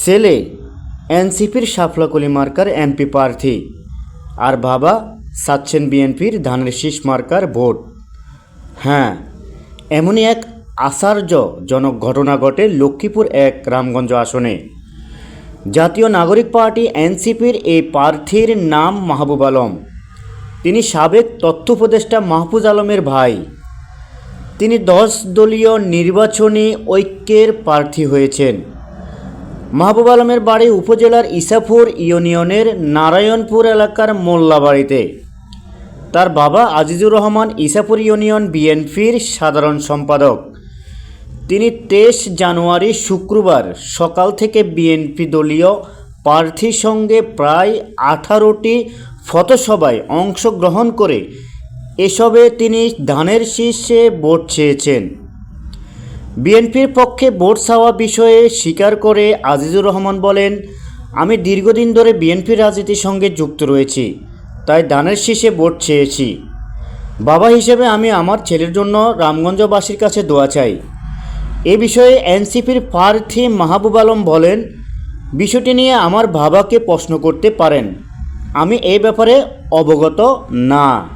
ছেলে, এনসিপির সাফলাকলি marker MP প্রার্থী। আর বাবা সাচ্ছেন বিএনপির ধানের শীষ মার্কার ভোট। হ্যাঁ এমনই এক আশ্চর্যজনক ঘটনা ঘটে লক্ষ্মীপুর এক রামগঞ্জ আসনে। জাতীয় নাগরিক পার্টি এনসিপির এই প্রার্থীর নাম মাহবুব আলম। তিনি সাবেক তথ্য উপদেষ্টা মাহফুজ আলমের ভাই। তিনি দশ দলীয় নির্বাচনী ঐক্যের প্রার্থী হয়েছেন। মাহবুব আলমের বাড়ি উপজেলার ইসাপুর ইউনিয়নের নারায়ণপুর এলাকার মোল্লাবাড়িতে। তার বাবা আজিজুর রহমান ইসাপুর ইউনিয়ন বিএনপির সাধারণ সম্পাদক। তিনি তেইশ জানুয়ারি শুক্রবার সকাল থেকে বিএনপি দলীয় প্রার্থীর সঙ্গে প্রায় আঠারোটি ফটোসভায় অংশগ্রহণ করে এসবে তিনি ধানের শীর্ষে ভোট চেয়েছেন। বিএনপির পক্ষে ভোট চাওয়া বিষয়ে স্বীকার করে আজিজুর রহমান বলেন, আমি দীর্ঘদিন ধরে বিএনপির রাজনীতির সঙ্গে যুক্ত রয়েছি, তাই দানের শীষে ভোট চেয়েছি। বাবা হিসেবে আমি আমার ছেলের জন্য রামগঞ্জবাসীর কাছে দোয়া চাই। এ বিষয়ে এনসিপির প্রার্থী মাহবুব আলম বলেন, বিষয়টি নিয়ে আমার বাবাকে প্রশ্ন করতে পারেন। আমি এ ব্যাপারে অবগত না।